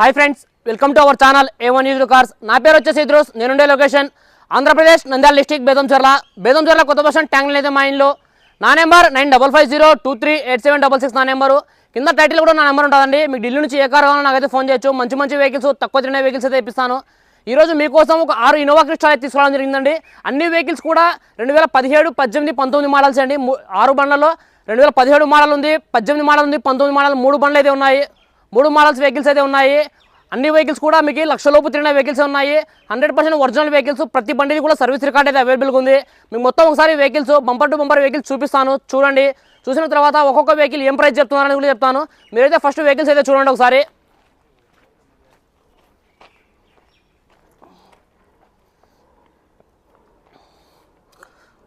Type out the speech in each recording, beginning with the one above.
Hi friends welcome to our channel A one news cars నా పేరు వచ్చేసి ఇద్రోస్ నేనుండే లొకేషన్ ఆంధ్రప్రదేశ్ నంద్యాల డిస్టిక్ బేదంచర్ల బేదంచర్ల కొత్త బస్ ట్యాంక్ అయితే మా ఇంట్లో. నా number nine double five zero two three eight seven double six నా నెంబరు. కింద టైటిల్ కూడా నా నెంబర్ ఉంటుందండి. మీకు ఢిల్లీ నుంచి ఏ కార్ కావాలో నాకైతే ఫోన్ చేయొచ్చు. మంచి మంచి వెహికల్స్ తక్కువ తిరిగిన వెహికల్స్ అయితే ఇప్పిస్తాను ఈరోజు మీకోసం ఒక ఆరు ఇన్నోవా క్రిస్టల్ అయితే తీసుకోవడం జరిగిందండి. అన్ని వెహికల్స్ కూడా రెండు వేల పదిహేడు పద్దెనిమిది పంతొమ్మిది మోడల్స్ అండి. ఆరు బండ్లలో రెండు వేల పదిహేడు మోడల్ ఉంది పద్దెనిమిది మోడల్ ఉంది పంతొమ్మిది మోడల్ మూడు బండ్లు అయితే ఉన్నాయి. మూడు మోడల్స్ వెహికల్స్ అయితే ఉన్నాయి. అన్ని వెహికల్స్ కూడా మీకు లక్షలోపు తిరిగిన వెహికల్స్ ఉన్నాయి. హండ్రెడ్ పర్సెంట్ ఒరిజినల్ వెహికల్స్ ప్రతి బండిది కూడా సర్వీస్ రికార్డ్ అయితే అవైలబుల్గా ఉంది. మీకు మొత్తం ఒకసారి vehicles bumper to bumper vehicles చూపిస్తాను. చూడండి. చూసిన తర్వాత ఒక్కొక్క వెహికల్ ఏం ప్రైస్ చెప్తున్నారని కూడా చెప్తాను. మీరైతే ఫస్ట్ వెహికల్స్ అయితే చూడండి ఒకసారి.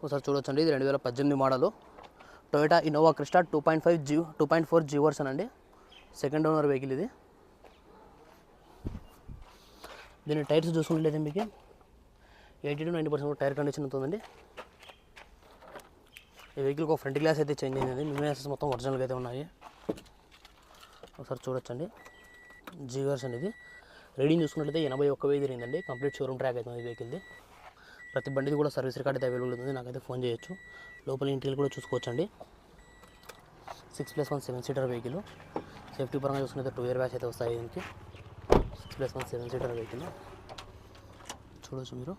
ఒకసారి చూడొచ్చండి. ఇది రెండు వేల పద్దెనిమిది model. Toyota Innova Crysta two point five G two point four జీవర్స్ అండి. సెకండ్ ఓనర్ వెహికల్ ఇది. దీని టైర్స్ చూసుకున్నట్లయితే మీకు eighty to ninety percent tyre condition ఉంటుందండి. ఈ వెహికల్కి ఒక ఫ్రంట్ గ్లాస్ అయితే చేంజ్ అయింది మిగిలిన మొత్తం ఒరిజినల్గా అయితే ఉన్నాయి. ఒకసారి చూడొచ్చండి. జీ అనేది ఇది. రీడింగ్ చూసుకున్నట్లయితే ఎనభై ఒక్క వెయ్యి తిరిగిందండి. కంప్లీట్ షోరూమ్ ట్రాక్ అవుతుంది ఈ వెహికల్ది. ప్రతి బండిది కూడా సర్వీస్ రికార్డ్ అయితే అవైలబుల్ ఉంది నాకైతే ఫోన్ చేయొచ్చు. లోపల ఇంటీరియర్ కూడా చూసుకోవచ్చండి. Six plus one seven seater vehicle safety పరంగా చూసుకుంటే టూ ఇయర్ బ్యాగ్స్ అయితే వస్తాయి దీనికి. Six plus one seven seater vehicle చూడవచ్చు మీరు.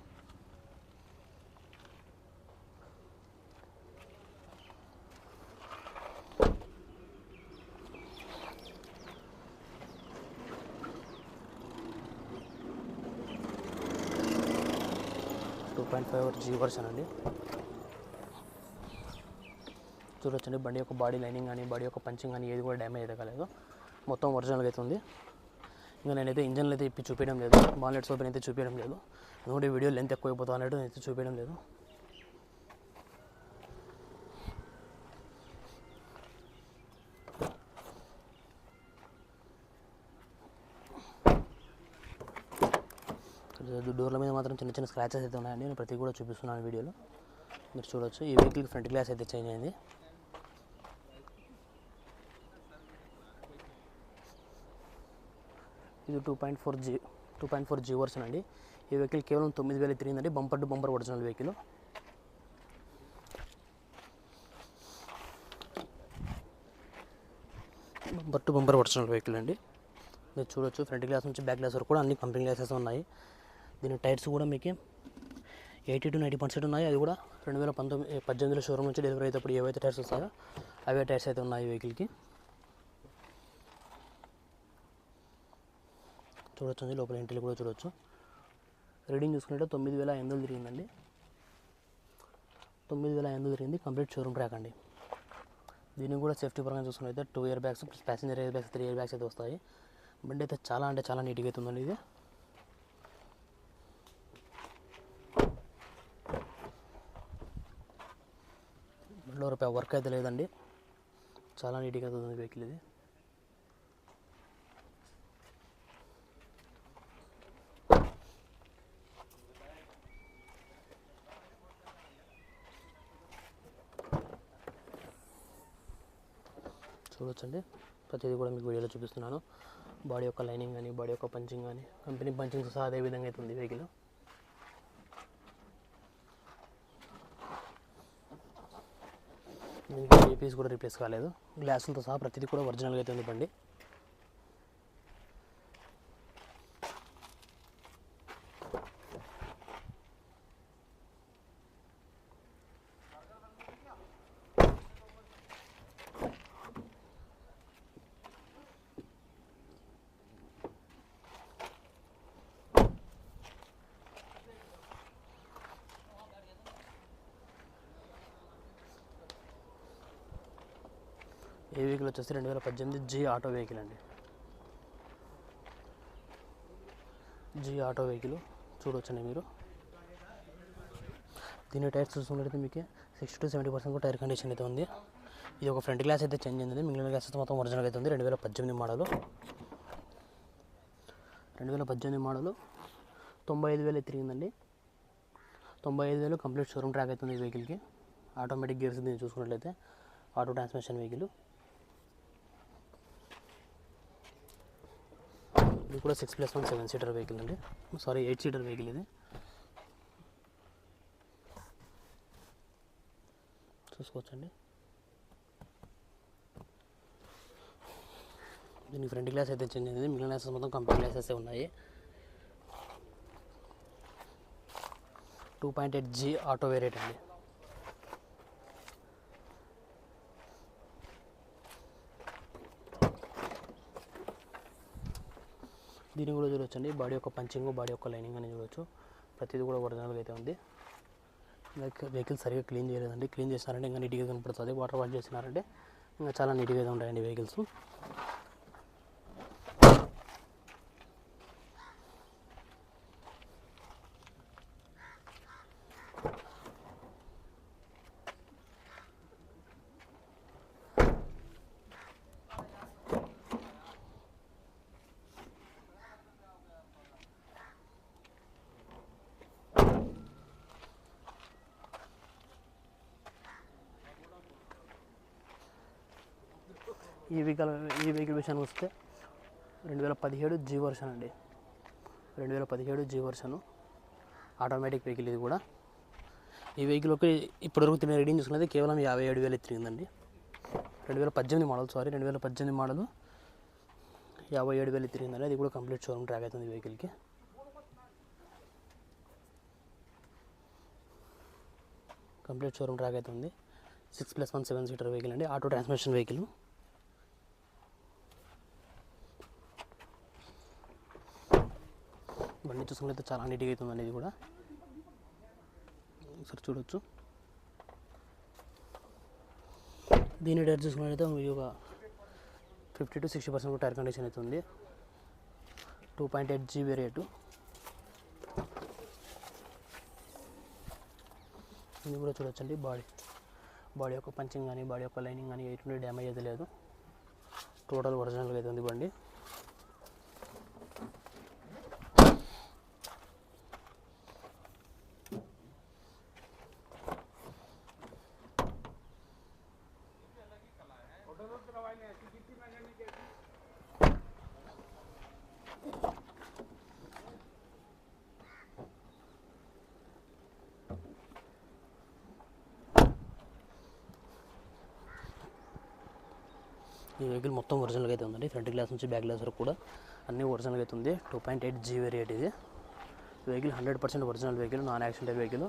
Two point five G version అండి. చూడొచ్చండి బండి యొక్క బాడీ లైనింగ్ కానీ బాడీ యొక్క పంచింగ్ కానీ ఏది కూడా డ్యామేజ్ అయితే కాలేదు. మొత్తం ఒరిజినల్గా అయితే ఉంది. ఇంకా నేనైతే ఇంజన్లు అయితే ఇప్పి చూపించడం లేదు. బాన్లెట్స్ ఓపెన్ అయితే చూపించడం లేదు. ఎందుకంటే వీడియో లెంత్ ఎక్కువ అయిపోతా అన్నట్టు అయితే చూపించడం లేదు. డోర్ల మీద మాత్రం చిన్న చిన్న స్క్రాచెస్ అయితే ఉన్నాయండి. నేను ప్రతి కూడా చూపిస్తున్నాను వీడియోలో. మీరు చూడొచ్చు. ఈ వెహికల్కి ఫ్రంట్ గ్లాస్ అయితే చేంజ్ అయింది. ఇది two point four G two point four G version అండి. ఈ వెహికల్ కేవలం తొమ్మిది వేలు తిరిగిందండి bumper to bumper original vehicle bumper to bumper original vehicle అండి. మీరు చూడొచ్చు ఫ్రంట్ గ్లాస్ నుంచి బ్యాక్ గ్లాస్ వరకు కూడా అన్ని కంపెనీ గ్లాసెస్ ఉన్నాయి. దీని టైర్స్ కూడా మీకు ఎయిటీ టు నైంటీ పర్సెంట్ ఉన్నాయి. అది కూడా రెండు వేల పంతొమ్మిది పద్దెనిమిదిలో షోరూమ్ నుంచి డెలివరీ అయితే ఏవైతే టైర్స్ వస్తాయో అవే టైర్స్ అయితే ఉన్నాయి వెహికల్కి చూడొచ్చు లోపల ఎంట్రీలు కూడా చూడొచ్చు. రీడింగ్ చూసుకుంటే తొమ్మిది వేల ఎనిమిది వందలు తిరిగిందండి. తొమ్మిది వేల ఎనిమిది వందలు తిరిగింది. కంప్లీట్ షోరూమ్ ట్రాక్ అండి. దీనికి కూడా సేఫ్టీ పరంగా చూసుకున్నైతే two air bags plus passenger air bags three air bags అయితే వస్తాయి. బండి అయితే చాలా అంటే చాలా నీట్గా అవుతుందండి ఇది. బండిలో రూపాయ వర్క్ అయితే లేదండి. చాలా నీట్గా అవుతుంది ఉంది వెహికల్ ఇది. చూడొచ్చండి. ప్రతిదీ కూడా మీకు వీడియోలో చూపిస్తున్నాను. బాడీ యొక్క లైనింగ్ కానీ బాడీ యొక్క పంచింగ్ కానీ కంపెనీ పంచింగ్ సహా అదే విధంగా అయితే ఉంది వెహికల్. దీనికి ఏ పీస్ కూడా రీప్లేస్ కాలేదు. గ్లాసులతో సహా ప్రతిదీ కూడా ఒరిజినల్గా అయితే ఉంది బండి. ఏ వెహికల్ వచ్చేసి రెండు వేల పద్దెనిమిది జీ ఆటో వెహికల్ అండి. జీ ఆటో వెహికల్ చూడవచ్చండి మీరు. దీని టైర్స్ చూసుకున్నట్లయితే మీకు sixty to seventy percent tyre condition అయితే ఉంది. ఇది ఒక ఫ్రంట్ గ్లాస్ అయితే చేంజ్ అయింది. మిగిలిన గ్లాసెస్ మొత్తం ఒరిజినల్ అయితే ఉంది. రెండు వేల పద్దెనిమిది మోడలు. రెండు వేల పద్దెనిమిది మోడలు తొంభై ఐదు వేలు తిరిగిందండి. తొంభై ఐదు వేలు కంప్లీట్ షోరూమ్ ట్రాక్ అవుతుంది ఈ వెహికల్కి ఆటోమేటిక్ గేర్స్ దీన్ని చూసుకున్నట్లయితే. ఆటో ట్రాన్స్మిషన్ వెహికల్ ఇది కూడా six plus one seven seater vehicle అండి. సారీ ఎయిట్ సీటర్ వెహికల్ ఇది. చూసుకోవచ్చండి. దీనికి ఫ్రంట్ గ్లాస్ అయితే చేంజ్ అయింది. మిగిలిన గ్లాసెస్ మొత్తం కంపెనీ గ్లాసెస్ ఉన్నాయి. Two point eight G auto variant అండి. దీన్ని కూడా చూడొచ్చండి. బాడీ యొక్క పంచింగ్ బాడీ యొక్క లైనింగ్ అని చూడొచ్చు. ప్రతిదీ కూడా ఒరిజినల్గా అయితే ఉంది. వెహికల్ సరిగా క్లీన్ చేయలేదండి. క్లీన్ చేసినారంటే ఇంకా నీట్గా కనపడుతుంది. వాటర్ వాష్ చేసినారంటే ఇంకా చాలా నీట్గా ఉంటాయండి వెహికల్స్. ఈ వెహికల్ ఈ వెహికల్ విషయానికి వస్తే రెండు వేల పదిహేడు జీ వర్షన్ అండి. రెండు వేల పదిహేడు జీ వర్షను ఆటోమేటిక్ వెహికల్ ఇది కూడా. ఈ వెహికల్ ఒక ఇప్పటివరకు తినే రీడింగ్ చూసుకున్నది కేవలం యాభై ఏడు వేలు ఎత్తిరిందండి రెండు వేల పద్దెనిమిది మోడల్ సారీ రెండు వేల పద్దెనిమిది మోడల్ యాభై ఏడు వేలు ఎత్తిరిందండి అది కూడా కంప్లీట్ షోరూమ్ ట్రాక్ అవుతుంది ఈ వెహికల్కి కంప్లీట్ షోరూమ్ ట్రాక్ అవుతుంది. Six plus one seven seater vehicle అండి. ఆటో ట్రాన్స్మిషన్ వెహికల్ బండి చూసుకున్నట్లయితే చాలా నీట్గా అవుతుంది అనేది కూడా. ఒకసారి చూడొచ్చు. దీని డైర్ చూసుకున్నట్లయితే ఒక fifty to sixty percent tyre condition అవుతుంది two point eight GB rate. ఇది కూడా చూడొచ్చండి. బాడీ బాడీ యొక్క పంచింగ్ కానీ బాడీ యొక్క లైనింగ్ కానీ ఎటువంటి డ్యామేజ్ అయితే లేదు. టోటల్ ఒరిజినల్గా అయితే ఉంది బండి. ఈ వెహికల్ మొత్తం ఒరిజినల్గా అయితే ఉందండి. ఫ్రంట్ గ్లాస్ నుంచి బ్యాక్ గ్లాస్ వరకు కూడా అన్నీ ఒరిజినల్గా అయితే ఉంది. Two point eight G variant ఇది. Vehicle hundred percent original vehicle non accident vehicle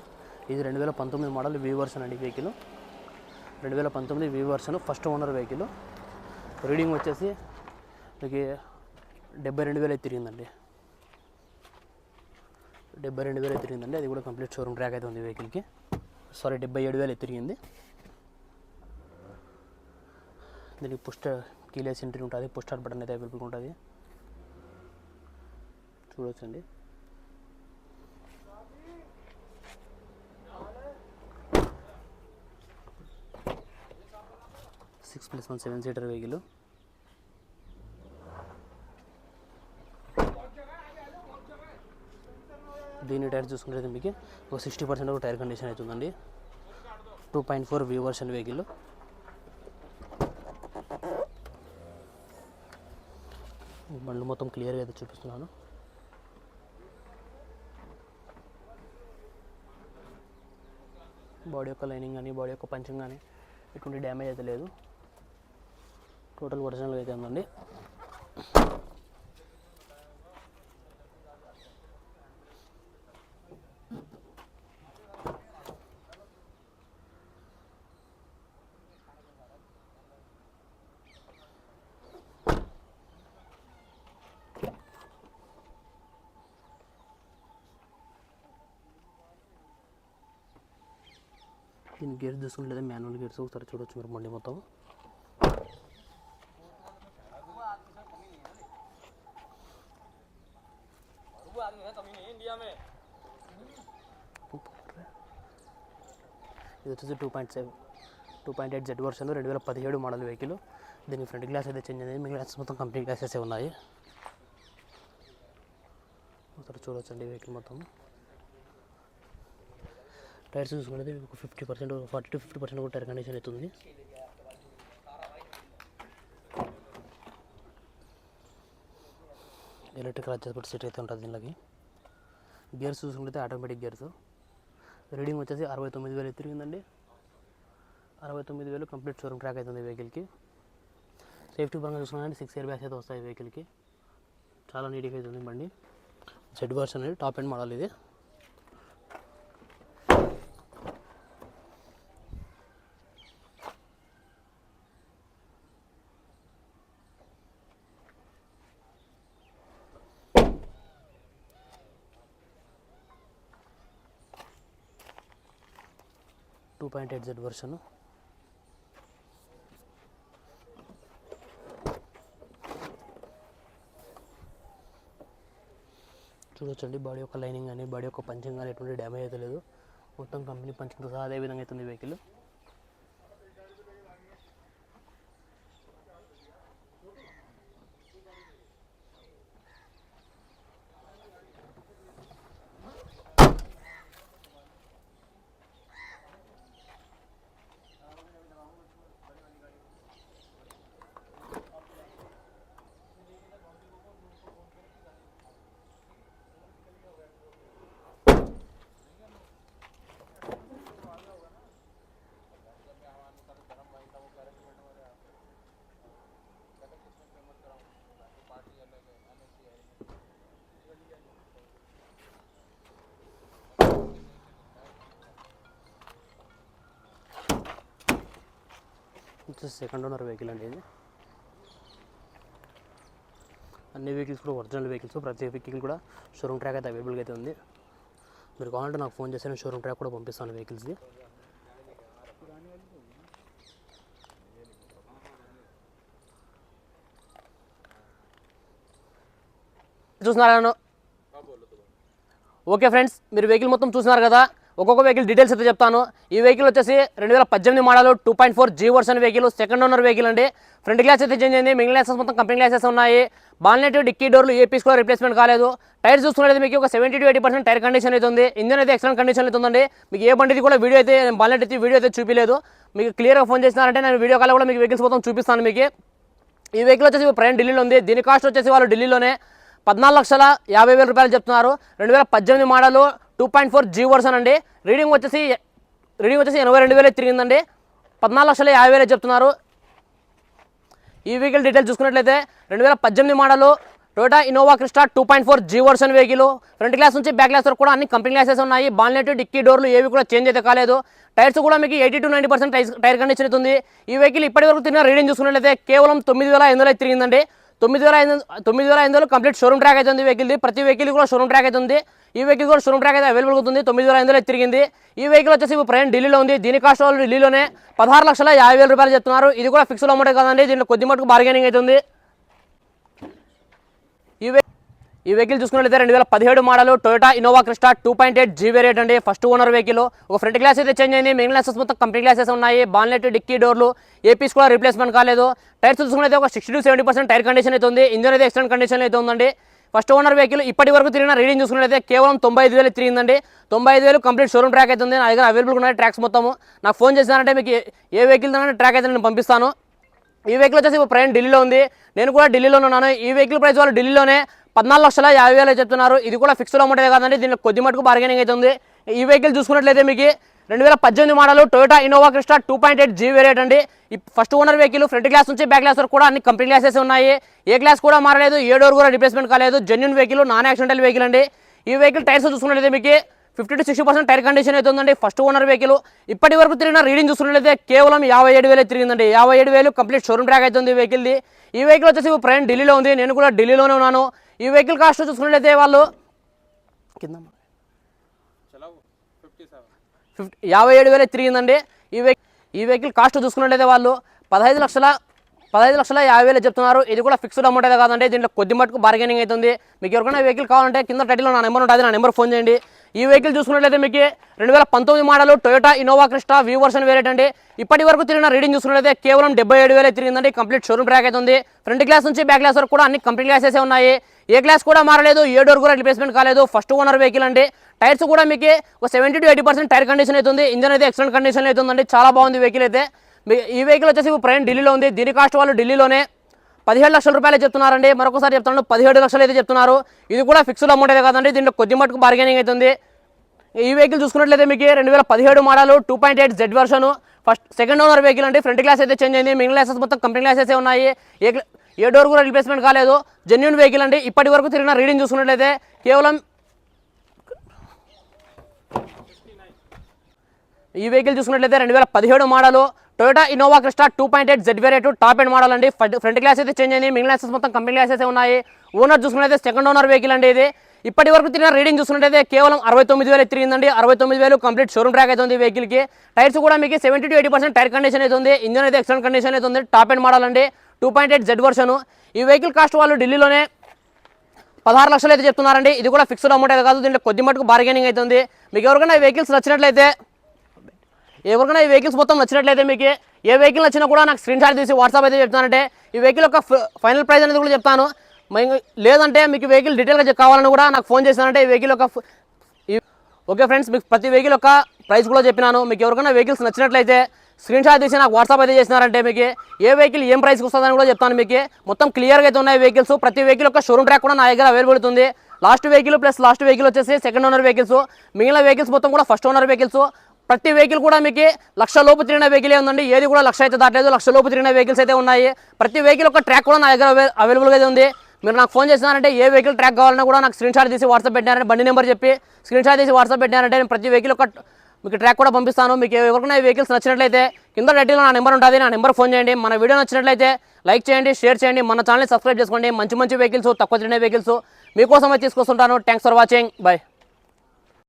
ఇది రెండు వేల పంతొమ్మిది మోడల్ వీ వర్షన్ అండి వెహికల్ రెండు వేల పంతొమ్మిది V version first owner vehicle reading వచ్చేసి మీకు డెబ్బై రెండు వేలు అయితే తిరిగిందండి. డెబ్బై రెండు వేలు తిరిగిందండి. అది కూడా కంప్లీట్ షోరూమ్ ట్రాక్ అయితే ఉంది వెహికల్కి సారీ డెబ్బై ఏడు వేలు తిరిగింది. దీనికి పుష్ట కీలెస్ ఎంట్రీ ఉంటుంది పుష్టార్ బటన్ అయితే అవైలబుల్గా ఉంటుంది. చూడొచ్చండి. Six plus one seven seater vehicle దీని టైర్ చూసుకుంటే మీకు ఒక సిక్స్టీ పర్సెంట్ టైర్ కండిషన్ అవుతుందండి two point four view version vehicle బండ్లు మొత్తం క్లియర్గా అయితే చూపిస్తున్నాను. బాడీ యొక్క లైనింగ్ కానీ బాడీ యొక్క పంచింగ్ కానీ ఎటువంటి డ్యామేజ్ అయితే లేదు. టోటల్ ఒరిజినల్గా అయితే ఉందండి. గేర్స్ గేర్స్ లేదా మాన్యువల్ గేర్స్ ఒకసారి చూడొచ్చు మీరు బండి మొత్తం. ఇది వచ్చేసి two point seven two point eight Z version రెండు వేల పదిహేడు మోడల్ వెహికల్ దీనికి ఫ్రంట్ గ్లాస్ అయితే చేంజ్ అయింది. మీ గ్లాస్ మొత్తం కంపెనీ గ్లాసెస్ ఉన్నాయి. ఒకసారి చూడొచ్చండి వెహికల్ మొత్తం. టైర్స్ చూసుకుంటే ఒక fifty percent forty to fifty percent కూడా టైర్ కండిషన్ అవుతుంది ఎలక్ట్రికల్ అడ్జస్ట్మెంట్ సెట్ అయితే ఉంటుంది దీనికి గేర్స్ చూసుకుంటే ఆటోమేటిక్ గేర్స్ రీడింగ్ వచ్చేసి అరవై తొమ్మిది వేలు తిరిగిందండి. అరవై తొమ్మిది వేలు కంప్లీట్ షోరూమ్ ట్రాక్ అవుతుంది వెహికల్కి సేఫ్టీ పరంగా చూసుకున్నారంటే సిక్స్ ఇయర్ బ్యాగ్స్ అయితే వస్తాయి వెహికల్కి చాలా నీట్గా అవుతుంది బండి. జెడ్ వర్షన్ అనేది టాప్ ఎండ్ మోడల్ ఇది. Two point eight Z version చూడొచ్చండి బాడీ యొక్క లైనింగ్ కానీ బాడీ యొక్క పంచింగ్ కానీ ఎటువంటి డ్యామేజ్ అయితే లేదు. మొత్తం కంపెనీ పంచింగ్తో సహా అదే విధంగా అవుతుంది వెహికల్. వచ్చేసి సెకండ్ ఓనర్ వెహికల్ అండి ఇది. అన్ని వెహికల్స్ కూడా ఒరిజినల్ వెహికల్స్ ప్రతి వెహికల్ కూడా షోరూమ్ ట్రాక్ అయితే అవైలబుల్గా అయితే ఉంది. మీరు కావాలంటే నాకు ఫోన్ చేస్తే నేను షోరూమ్ ట్రాక్ కూడా పంపిస్తాను వెహికల్స్ది చూస్తున్నారా ఓకే ఫ్రెండ్స్ మీరు వెహికల్ మొత్తం చూస్తున్నారు కదా? ఒక్కొక్క వెహికల్ డీటెయిల్స్ అయితే చెప్తాను. ఈ వెహికల్ వచ్చేసి రెండు వేల పద్దెనిమిది model two point four G version vehicle second owner vehicle అండి. ఫ్రంట్ గ్లాస్ అయితే చేంజ్ అయింది. మిగిలిన గ్లాసెస్ మొత్తం కంపెనీ గ్లాసెస్ ఉన్నాయి. బాల్నెట్ డిక్కీ డోర్లు ఏ పీస్ కూడా రిప్లేస్మెంట్ కాలేదు. టైర్ చూసుకున్నది మీకు ఒక seventy to eighty percent tyre condition అయితే ఉంది. ఇంజన్ అయితే ఎక్సలెంట్ కండిషన్ అయితే ఉందండి. మీకు ఏ బండిది కూడా వీడియో అయితే బాల్నెట్ అయితే వీడియో అయితే చూపించలేదు మీకు క్లియర్గా ఫోన్ చేసినారంటే నేను వీడియో కాల్ కూడా మీకు వెహికల్స్ మొత్తం చూపిస్తాను మీకు. ఈ వెహికల్ వచ్చేసి ప్రయాణం ఢిల్లీలో ఉంది. దీని కాస్ట్ వచ్చేసి వాళ్ళు ఢిల్లీలోనే పద్నాలుగు లక్షల యాభై వేల రూపాయలు చెప్తున్నారు. రెండు వేల పద్దెనిమిది model two point four G version అండి. రీడింగ్ వచ్చేసి రీడింగ్ వచ్చేసి ఎనభై రెండు వేలే తిరిగిందండి. పద్నాలుగు లక్షల యాభై వేలే చెప్తున్నారు. ఈ వెహికల్ డీటెయిల్స్ చూసుకున్నట్లయితే రెండు వేల పద్దెనిమిది model Toyota Innova Crysta two point four G version vehicle front glass నుంచి బ్యాక్ గ్లాస్ వరకు కూడా అన్ని కంపెనీ గ్లాసెస్ ఉన్నాయి. బాల్నెట్ డిక్కీ డోర్లు ఏవి కూడా చేంజ్ అయితే కాలేదు. టైర్స్ కూడా మీకు eighty to ninety percent tyre condition అవుతుంది ఈ వెహికల్ ఇప్పటి వరకు తిరిగిన రీడింగ్ చూసుకున్నట్లయితే కేవలం తొమ్మిది వేల ఐదు వందలు తిరిగిందండి. తొమ్మిది వేల ఐదు తొమ్మిది వేల ఐదు వందలు కంప్లీట్ షోరూమ్ ట్రాక్ అవుతుంది వెహికల్ ప్రతి వెహికల్ కూడా షోరూమ్ ట్రాక్ అవుతుంది ఈ వెహికల్ కూడా షోరూమ్ ట్రాక్ అయితే అవైలబుల్ అవుతుంది తొమ్మిది వేల ఐదు తిరిగింది. ఈ వెహికల్ వచ్చేసి ఇప్పుడు ప్రయాణం ఢిల్లీలో ఉంది. దీని కాస్ట్ వాళ్ళు ఢిల్లీలోనే పదహారు లక్షల యాభై వేల రూపాయలు చెప్తున్నారు. ఇది కూడా ఫిక్స్డ్ అమౌంట్ కదండి. దీంట్లో కొద్ది మటుకు బార్గెనింగ్ అవుతుంది ఈ ఈ వెహికల్ చూసుకున్నట్లయితే రెండు వేల పదిహేడు model Toyota Innova Crysta two point eight G variant అండి. ఫస్ట్ ఓనర్ వెహికల్ ఒక ఫ్రంట్ గ్లాస్ అయితే చేంజ్ అయింది. మెయిన్ గ్లాసెస్ మొత్తం కంపెనీ గ్లాసెస్ ఉన్నాయి. బాన్లెట్ డిక్కీ డోర్లు ఏపీస్ కూడా రిప్లేస్మెంట్ కాలేదు. టైర్స్ చూసుకున్నట్లయితే ఒక sixty to seventy percent tyre condition అయితే ఉంది. ఇంజన్ అయితే ఎక్సలెంట్ కండిషన్ అయితే ఉందండి. ఫస్ట్ ఓనర్ వెహికల్ ఇప్పటి వరకు తిరిగిన రీడింగ్ చూసుకున్నట్లయితే కేవలం తొంభై ఐదు వేలు తిరిగిందండి. తొంభై ఐదు వేలు కంప్లీట్ షోరూమ్ ట్రాక్ అవుతుంది నా దగ్గర అవైలబుల్ ఉన్నాయి ట్రాక్స్ మొత్తము. నాకు ఫోన్ చేశానంటే మీకు ఏ- వెహికల్ వెహికల్ ట్రాక్ అయితే నేను పంపిస్తాను. ఈ వెహికల్ వచ్చేసి ఇప్పుడు ప్రయాణం ఢిల్లీలో ఉంది. నేను కూడా ఢిల్లీలో ఉన్నాను. ఈ వెహికల్ ప్రైస్ వాళ్ళు ఢిల్లీలోనే పద్నాలుగు లక్షల యాభై వేలు చెప్తున్నారు. ఇది కూడా ఫిక్స్డ్ అమౌంట్ కాదండి. దీనికి కొద్ది మటుకు బార్గెనింగ్ ఉంది. ఈ వెహికల్ చూసుకున్నట్లయితే మీకు రెండు వేల పద్దెనిమిది model Toyota Innova Crysta two point eight G variant అండి. ఈ first owner vehicle front glass నుంచి బ్యాక్ గ్లాస్ వరకు కూడా అన్ని కంపెనీ గ్లాసెస్ ఉన్నాయి. ఏ గ్లాస్ కూడా మారలేదు ఏ డోర్ కూడా రిప్లేస్మెంట్ కాలేదు. Genuine vehicle non accidental vehicle అండి. ఈ వెహికల్ టైర్స్ చూసుకున్నట్లయితే మీకు fifty to sixty percent tyre condition అయితే ఉందండి. ఫస్ట్ ఓనర్ వెహికల్ ఇప్పటి వరకు తిరిగిన రీడింగ్ చూసుకున్నట్లయితే కేవలం యాభై ఏడు వేలు తిరిగిందండి. యాభై ఏడు వేలు కంప్లీట్ షోరూమ్ ట్రాక్ అవుతుంది ఈ వెహికల్ది ఈ వెహికల్ వచ్చేసి ప్రయాణం ఢిల్లీలో ఉంది. నేను కూడా ఢిల్లీలోనే ఉన్నాను. ఈ వెహికల్ కాస్ట్ చూసుకున్నట్లయితే వాళ్ళు కింద ఫిఫ్టీ యాభై ఏడు వేలే తిరిగిందండి. ఈ వెహికల్ ఈ వెహికల్ కాస్ట్ చూసుకున్నట్లయితే వాళ్ళు పదహైదు లక్షల పదహైదు లక్షల యాభై వేలు చెప్తున్నారు. ఇది కూడా ఫిక్స్డ్ అమౌంట్ అయితే కాదండి. దీంట్లో కొద్ది మటుకు బార్గెనింగ్ అవుతుంది. మీకు ఎవరికైనా వెహికల్ కావాలంటే కింద టైటిల్లో నా నెంబర్ ఉంటుంది. నా నెంబర్ ఫోన్ చేయండి. ఈ వెహికల్ చూసుకున్నట్లయితే మీకు రెండు వేల పంతొమ్మిది model Toyota Innova Crysta V version variant అండి. ఇప్పటి వరకు తిరిగిన రీడింగ్ చూసుకున్నట్లయితే కేవలం డెబ్బై ఏడు వేలే తిరిగిందండి. కంప్లీట్ షోరూమ్ ట్రాక్ అవుతుంది ఫ్రంట్ గ్లాస్ నుంచి బ్యాక్ గ్లాస్ వరకు కూడా అన్ని కంప్లీట్ గ్లాసెస్ ఉన్నాయి. ఏ గ్లాస్ కూడా మారలేదు. ఏ డోర్ కూడా రిప్లేస్మెంట్ కాలేదు. ఫస్ట్ ఓనర్ వెహికల్ అండి. టైర్స్ కూడా మీకు ఒక seventy to eighty percent tyre condition అవుతుంది ఇంజన్ అయితే ఎక్సలెంట్ కండిషన్ అవుతుందండి చాలా బాగుంది వెహికల్ అయితే. మీ ఈ వెహికల్ వచ్చేసి ఇప్పుడు ప్రయాణం ఢిల్లీలో ఉంది. దీని కాస్ట్ వాళ్ళు ఢిల్లీలోనే పదిహేడు లక్షల రూపాయలు చెప్తున్నారండి. మరొకసారి చెప్తున్నాను పదిహేడు లక్షలు అయితే చెప్తున్నారు. ఇది కూడా ఫిక్స్డ్ అమౌంట్ అయితే కాదండి. దీంట్లో కొద్ది మటుకు బార్గెనింగ్ అవుతుంది ఈ వెహికల్ చూసుకున్నట్లయితే మీకు రెండు వేల పదిహేడు model two point eight Z version first second owner vehicle అండి. ఫ్రంట్ గ్లాస్ అయితే చేంజ్ అయింది. మిగిలిన గ్లాసెస్ మొత్తం కంపెనీ గ్లాసెస్ ఉన్నాయి. ఏ ఏ డోర్ కూడా రిప్లేస్మెంట్ కాలేదు. జెన్యున్ వెహికల్ అండి. ఇప్పటి వరకు తిరిగిన రీడింగ్ చూసుకున్నట్లయితే కేవలం ఈ వెహికల్ చూసుకున్నట్లయితే రెండు వేల పదిహేడు model Toyota Innova Crysta two point eight Z variant top end model అండి. ఫ్రంట్ గ్లాస్ అయితే చేంజ్ అయింది మిగిలిన గ్లాసెస్ మొత్తం కంపెనీ గ్లాసెస్ ఉన్నాయి. ఓనర్ చూసుకున్నట్లయితే సెకండ్ ఓనర్ వెహికల్ అండి ఇది. ఇప్పటి వరకు తిరిగిన రీడింగ్ చూసుకున్నట్లయితే కేవలం అరవై తొమ్మిది వేలు తిరిగిందండి. అరవై తొమ్మిది వేలు కంప్లీట్ షోరూమ్ ట్రాక్ అయితే ఉంది వెహికల్కి టైర్స్ కూడా మీకు seventy to eighty percent tyre condition అయితే ఉంది. ఇంజన్ అయితే ఎక్సలెంట్ కండిషన్ అయితే ఉంది. టాప్ ఎండ్ మోడల్ అండి. Two point eight Z version ఈ వెహికల్ కాస్ట్ వాళ్ళు ఢిల్లీలోనే పదహారు లక్షలు అయితే చెప్తున్నారండి. ఇది కూడా ఫిక్స్డ్ అమౌంట్ అయితే కాదు. దీంట్లో కొద్ది మటుకు బార్గెనింగ్ ఉంది. మీకు ఎవరికైనా వెహికల్స్ నచ్చినట్లయితే ఎవరికైనా ఈ వెహికల్స్ మొత్తం నచ్చినట్లయితే మీకు ఏ వెహికల్ నచ్చినా కూడా నాకు స్క్రీన్ షాట్ తీసి వాట్సాప్ అయితే చెప్తానంటే ఈ వెహికల్ యొక్క ఫైనల్ ప్రైస్ అనేది కూడా చెప్తాను. లేదంటే మీకు వెహికల్ డీటెయిల్గా కావాలని కూడా నాకు ఫోన్ చేశానంటే ఈ వెహికల్ యొక్క ఓకే ఫ్రెండ్స్ మీకు ప్రతి వెహికల్ యొక్క ప్రైస్ కూడా చెప్పినాను. మీకు ఎవరికైనా వెహికల్స్ నచ్చినట్లయితే స్క్రీన్ షాట్ తీసి నాకు వాట్సాప్ అయితే చేసినారంటే మీకు ఏ వెహికల్ ఏం ప్రైస్కి వస్తుందని కూడా చెప్తాను మీకు. మొత్తం క్లియర్గా అయితే ఉన్నాయి వెహికల్స్ ప్రతి వెహికల్ యొక్క షోరూమ్ ట్రాక్ కూడా నా దగ్గర అవైలబుల్ ఉంది. Last vehicle plus last vehicle వచ్చేసి సెకండ్ ఓనర్ వెహికల్స్ మిగిలిన వెహికల్స్ మొత్తం కూడా ఫస్ట్ ఓనర్ వెహికల్స్ ప్రతి వెహికల్ కూడా మీకు లక్ష లోపు తిరిగిన వెహికల్ ఉందండి. ఏది కూడా లక్ష అయితే దాటలేదు. లక్ష లోపు తిరిగిన వెహికల్స్ అయితే ఉన్నాయి. ప్రతి వెహికల్ ఒక ట్రాక్ కూడా నా దగ్గర అవైలబుల్గా అయితే ఉంది. మీరు నాకు ఫోన్ చేసినారంటే ఏ వెహికల్ ట్రాక్ కావాలన్నా కూడా నాకు స్క్రీన్ షాట్ తీసి వాట్సాప్ పెట్టినారంటే బండి నెంబర్ చెప్పి స్క్రీన్ షాట్ తీసి వాట్సాప్ పెట్టినారంటే నేను ప్రతి వెహికల్ ఒక మీకు ట్రాక్ కూడా పంపిస్తాను. మీకు ఎవరికైనా వెహికల్స్ నచ్చినట్లయితే కింద రెడ్డిలో నా నెంబర్ ఉంటుంది. నా నెంబర్ ఫోన్ చేయండి. మన వీడియో నచ్చినట్లయితే లైక్ చేయండి షేర్ చేయండి. మన ఛానల్ని సబ్స్క్రైబ్ చేసుకోండి. మంచి మంచి వెహికల్స్ తక్కువ తిరిగిన వెహికల్స్ మీకోసమే తీసుకొస్తుంటాను. Thanks for watching bye